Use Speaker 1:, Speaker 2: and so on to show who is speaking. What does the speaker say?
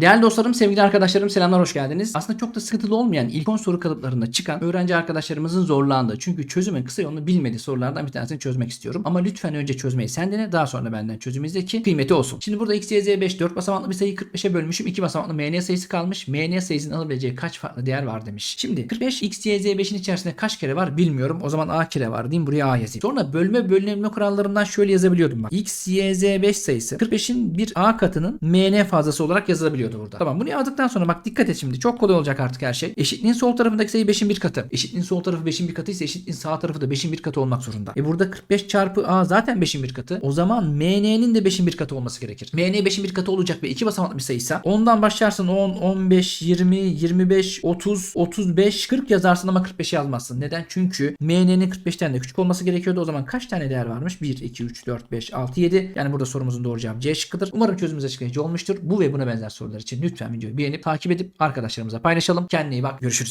Speaker 1: Değerli dostlarım, sevgili arkadaşlarım selamlar hoş geldiniz. Aslında çok da sıkıntılı olmayan ilk 10 soru kalıplarında çıkan öğrenci arkadaşlarımızın zorlandığı çünkü çözümün kısa yolunu bilmediği sorulardan bir tanesini çözmek istiyorum. Ama lütfen önce çözmeyi sen dene daha sonra benden çözüm izle ki kıymeti olsun. Şimdi burada x, y, z, 5 4 basamaklı bir sayıyı 45'e bölmüşüm. 2 basamaklı mn sayısı kalmış. mn sayısının alabileceği kaç farklı değer var demiş. Şimdi 45 x, y, z, 5'in içerisinde kaç kere var bilmiyorum. O zaman a kere var diyeyim buraya a yazayım. Sonra bölme bölünme kurallarından şöyle yazabiliyordum bak. x, y, z, 5 sayısı 45'in bir a katının mn fazlası olarak yazılabiliyordu burada. Tamam bunu yazdıktan sonra bak dikkat et şimdi. Çok kolay olacak artık her şey. Eşitliğin sol tarafındaki sayı 5'in bir katı. Eşitliğin sol tarafı 5'in bir katı ise eşitliğin sağ tarafı da 5'in bir katı olmak zorunda. E burada 45 çarpı a zaten 5'in bir katı. O zaman mn'nin de 5'in bir katı olması gerekir. mn 5'in bir katı olacak ve iki basamaklı bir sayıysa ondan başlarsın 10, 15, 20, 25, 30, 35, 40 yazarsın ama 45 yazmazsın. Neden? Çünkü mn'nin 45'ten de küçük olması gerekiyordu. O zaman kaç tane değer varmış? 1, 2, 3, 4, 5, 6, 7. Yani burada sorumuzun doğru cevabı C şıkkıdır. Umarım çözümümüz açıklayıcı olmuştur. Bu ve buna benzer sorular için lütfen videoyu beğenip takip edip arkadaşlarımıza paylaşalım. Kendine iyi bak. Görüşürüz.